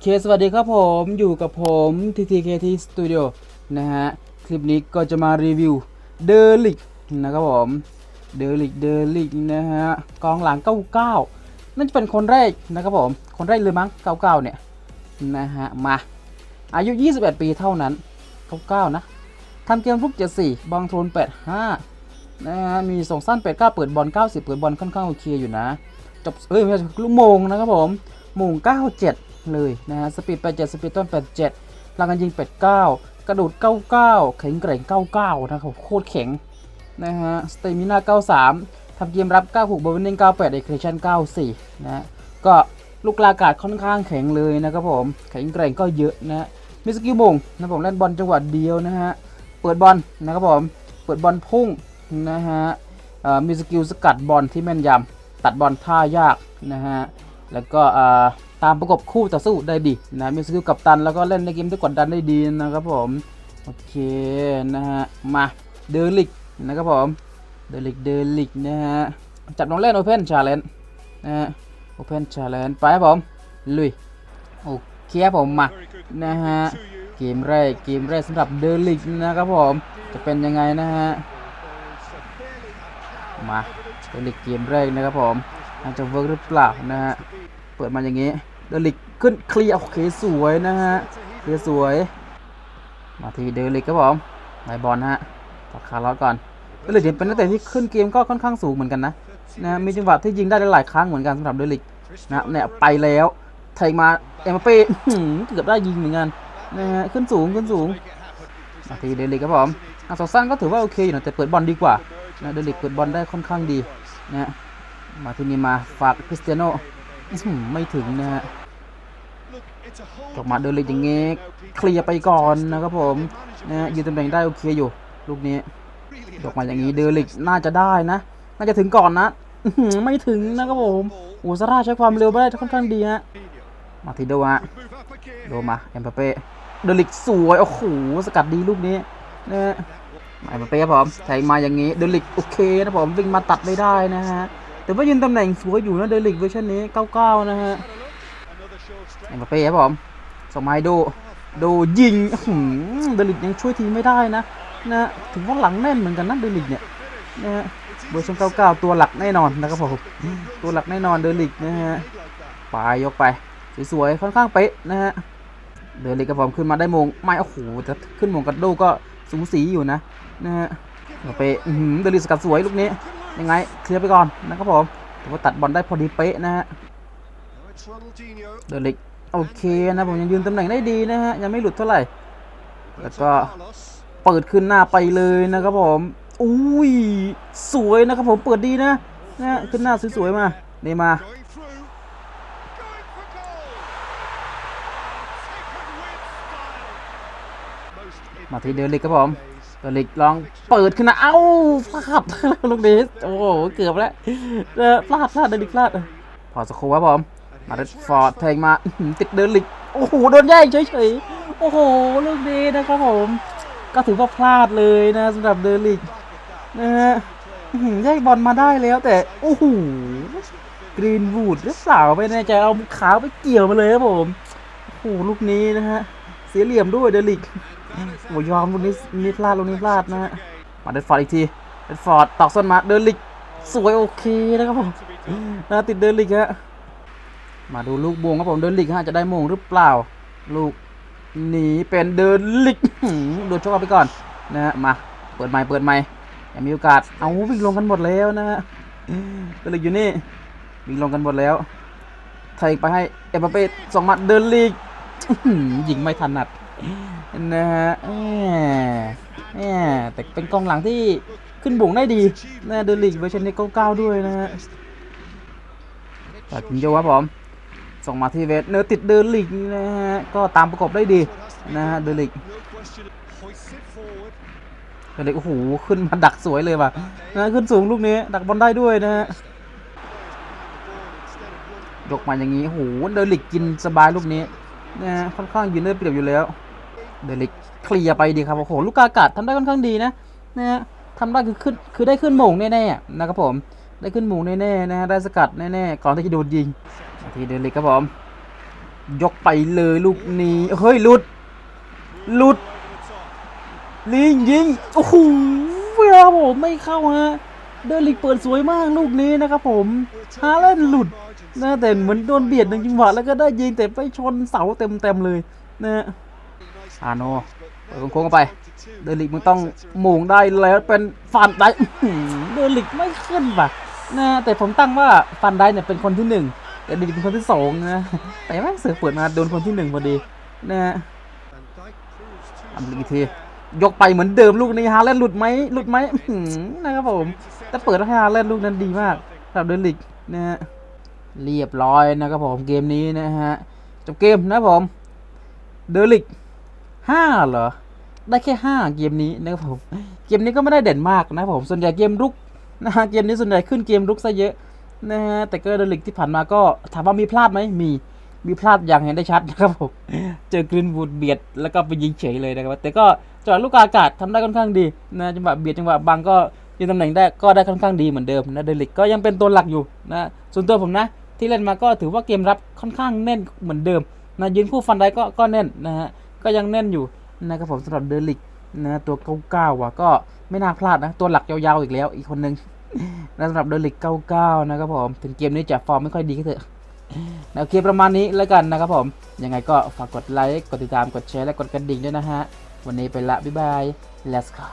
เคสวัสดีครับผมอยู่กับผม TTKT Studio นะฮะ คลิปนี้ก็จะมารีวิวเดลิกนะครับผมเดลิกเดลิกนะฮะ กองหลัง 99 นั่นจะเป็นคนแรกนะครับผม คนแรกเลยมั้ง 99 เนี่ย นะฮะ มา อายุ 21 ปีเท่านั้น 99 นะทำเกมฟุก 74บองโทน85 นะฮะ มีส่งสั้น 89 เปิดบอล 90 เปิดบอลค่อนข้างโอเคอยู่นะ จบเอ้ยไม่ใช่ลูกโมงนะครับผมโมง 97 เลยนะฮะสปีด87 สปีดต้น 87พลังการยิง 89 กระโดด 99 แข็งแกร่ง 99 นะครับโคตรแข็งนะฮะสเตมิน่า 93ทำเกมรับ 96บอลวินนิ่ง98เอเคชั่น94 นะฮะก็ลูกลากาศค่อนข้างแข็งเลยนะครับผม แข็งแกร่งก็เยอะนะฮะมีสกิลมงนะผมเล่นบอลจังหวะเดียวนะฮะ เปิดบอลนะครับผม เปิดบอลพุ่งนะฮะมีสกิลสกัดบอลที่แม่นยำตัดบอลท่ายากนะฮะ แล้วก็ ตามประกบคู่ต่อสู้ได้ดีนะมีสกิลกับตันแล้วก็เล่นในเกมที่กดดันได้ดีนะครับผมโอเคนะฮะมาเดลิกนะครับผมเดลิกเดลิกนะฮะจับลงเล่นโอเพนชาเลนนะฮะโอเพนชาเลนไปครับผมลุยโอเคครับผมมานะฮะเกมแรกเกมแรกสำหรับเดลิกนะครับผมจะเป็นยังไงนะฮะมาเดลิกเกมแรกนะครับผมอาจจะเวิร์กหรือเปล่านะฮะ เปิดมาอย่างงี้เดลิกขึ้นเคลียร์โอเคสวยนะฮะเคลียร์สวย มาทีเดลิกครับผมไายบอลฮะตัดคาร์ลอสก่อนเดลิกเป็นนักเตะที่ขึ้นเกมก็ค่อนข้างสูงเหมือนกันนะนะมีจังหวะที่ยิงได้หลายครั้งเหมือนกันสำหรับเดลิกนะเนี่ยไปแล้วแทงมาเอ็มเป้เกือบได้ยิงเหมือนกันนะฮะขึ้นสูงขึ้นสูงมาทีเดลิกครับผมอะสองสั้นก็ถือว่าโอเคอยู่นะแต่เปิดบอลดีกว่านะเดลิกเปิดบอลได้ค่อนข้างดีนะฮะมาที่นี่มาฝากคริสเตียโน ไม่ถึงนะฮะออกมาเดินเลยอย่างเงี้เคลียร์ไปก่อนนะครับผมนะยืนตำแหน่งได้โอเคอยู่ ลูกนี้ออกมาอย่างนี้เดลิกน่าจะได้นะ น่าจะถึงก่อนนะไม่ถึงนะครับผมโอ้ซาร่าใช้ความเร็วไปได้ค่อนข้างดีฮะมาทีโดฮะโดมาเอ็มบัปเป้เดลิกสวยโอ้โหสกัดดีลูกนี้นะเอ็มบัปเป้ครับผมแทงมาอย่างนี้เดลิกโอเคนะผมวิ่งมาตัดไม่ได้นะฮะ แต่ว่ายืนตำแหน่งสวยอยู่นะเดลิกเวอร์ชันนี้ 99 นะฮะเอ็มบัปเป้ครับผมสมาให้ดูดูยิงเดลิกยังช่วยทีไม่ได้นะนะถึงว่าหลังแน่นเหมือนกันนะเดลิกเนี่ยนะฮะเบอร์ชัน99 ตัวหลักแน่นอนนะครับผมตัวหลักแน่นอนเดลิกนะฮะไปยกไปสวยๆค่อนข้างเป๊ะนะฮะเดลิกกับผมขึ้นมาได้มงไม่โอ้โหจะขึ้นมงกับดูก็สูสีอยู่นะนะฮะเอ็มบัปเป้อื้อหือเดลิกสกัดสวยลูกนี้ ยังไงเคลียร์ไปก่อนนะครับผมถือว่าตัดบอลได้พอดีเป๊ะนะฮะเดลิกโอเคนะผมยังยืนตำแหน่งได้ดีนะฮะยังไม่หลุดเท่าไหร่แล้วก็เปิดขึ้นหน้าไปเลยนะครับผมอุ้ยสวยนะครับผมเปิดดีนะนะขึ้นหน้าสวยๆมาเนี่มามาที่เดลิกครับผม เดลิกลองเปิดขึ้นนะเอ้าพลาดลูกนี้โอ้โหเกือบแล้วเออพลาดพลาดเดลิกพลาดพอสักครู่ครับผมมาเรดฟอร์ดแทงมาติดเดลิกโอ้โหโดนแย่งเฉยๆโอ้โหลูกนี้นะครับผม ก็ถือว่าพลาดเลยนะสำหรับเดลิกนะฮะอื้อหือแย่งบอลมาได้แล้วแต่โอ้โหกรีนวูดหรือเปล่าไม่แน่ใจเอาขาไปเกี่ยวมาเลยครับผมโอ้โหลูกนี้นะฮะเสียเหลี่ยมด้วยเดลิก โอ้ยอมลูกนี้นี่พลาดลูกนี้พลาดนะฮะมาเดดฟอร์ดอีกทีเดดฟอร์ดตอกส้นมาเดินลิกสวยโอเคนะครับผมนะติดเดินลิกฮะมาดูลูกบวงครับผมเดินลิกฮะจะได้มงหรือเปล่า ลูกหนีเป็นเดินลิกหืมโดนชกเอาไปก่อนนะฮะมาเปิดไม้เปิดไม้ยังมีโอกาสเอาวิ่งลงกันหมดแล้วนะฮะเดินลิกอยู่นี่วิ่งลงกันหมดแล้วไทยไปให้เอ็มบัปเป้ส่งมาเดินลิกหือยิงไม่ถนัด นะฮะแหมแหมแต่เป็นกองหลังที่ขึ้นบุงได้ดีนะเดินลิกเวอร์ชันนี้เก้าด้วยนะฮะจากจิงโจ้ครับผม ส่งมาที่เวสเนื้อติดเดินลิกนะฮะ ก็ตามประกบได้ดีนะฮะเดินลิกเดินลิกโอ้โหขึ้นมาดักสวยเลยว่ะนะขึ้นสูงลูกนี้ดักบอลได้ด้วยนะฮะยกมาอย่างนี้โอ้โหเดินลิกกินสบายลูกนี้นะฮะค่อนข้างยืนได้เปรียบอยู่แล้ว เดลิกเคลียร์ไปดีครับโอ้โหลูกกากัดทำได้ค่อนข้างดีนะนะฮะทำได้คือขึ้นคือได้ขึ้นโมงแน่ๆนะครับผมได้ขึ้นหมูแน่ๆนะฮะได้สกัดแน่ๆก่อนที่จะโดนยิงทีเดลิกครับผมยกไปเลยลูกนี้เฮ้ยหลุดหลุดลิงยิงโอ้โหเวลาผมไม่เข้าฮะเดลิกเปิดสวยมากลูกนี้นะครับผมฮาแลนหลุดนะแต่เหมือนโดนเบียดหนึ่งจังหวะแล้วก็ได้ยิงแต่ไปชนเสาเต็มๆเลยนะ ฮะอาโนเปิดโค้งเข้าไป เดลิกมันต้องหม่งได้แล้วเป็นฟันได้เดลิกไม่ขึ้นป่ะนะแต่ผมตั้งว่าฟันได้เนี่ยเป็นคนที่หนึ่งแต่เดลิกเป็นคนที่สองนะแต่แม่งเสือเปิดมาโดนคนที่หนึ่งพอดีนะฮะทำอีกทียกไปเหมือนเดิมลูกนี้ฮาแลนหลุดไหมหลุดไหมนะครับผม แต่เปิดให้ฮาแลนลูกนั้นดีมากสำหรับเดลิกนะฮะเรียบร้อยนะครับผมเกมนี้นะฮะจบเกมนะครับผมเดลิก ห้าเหรอ ได้แค่5เกมนี้นะครับผม เกมนี้ก็ไม่ได้เด่นมากนะครับผม ส่วนใหญ่เกมรุกนะฮะเกมนี้ส่วนใหญ่ขึ้นเกมรุกซะเยอะนะฮะ แต่ก็เดลิกที่ผ่านมาก็ถามว่ามีพลาดไหมมี มีพลาดอย่างเห็นได้ชัดนะครับผม เจอกรีนวูดเบียดแล้วก็ไปยิงเฉยเลยนะครับ แต่ก็จังหวะลูกอากาศทำได้ค่อนข้างดีนะจังหวะเบียดจังหวะบังก็ยืนตำแหน่งได้ก็ได้ค่อนข้างดีเหมือนเดิมนะเดลิกก็ยังเป็นตัวหลักอยู่นะส่วนตัวผมนะ ที่เล่นมาก็ถือว่าเกมรับค่อนข้างแน่นเหมือนเดิมนะยืนคู่ฟันได้ก็ก็แน่นนะฮะ ก็ยังแน่นอยู่นะครับผมสำหรับเดลิกนะตัวเก้าว่ะก็ไม่น่าพลาดนะ ตัวหลักยาวๆอีกแล้ว อีกคนนึงนะสำหรับเดลิก99นะครับผมถึงเกมนี้จะฟอร์มไม่ค่อยดีก็เถอะนะโอเคประมาณนี้แล้วกันนะครับผมยังไงก็ฝากกดไลค์กดติดตามกดแชร์และกดกระดิ่งด้วยนะฮะวันนี้ไปละบ๊ายบาย let's go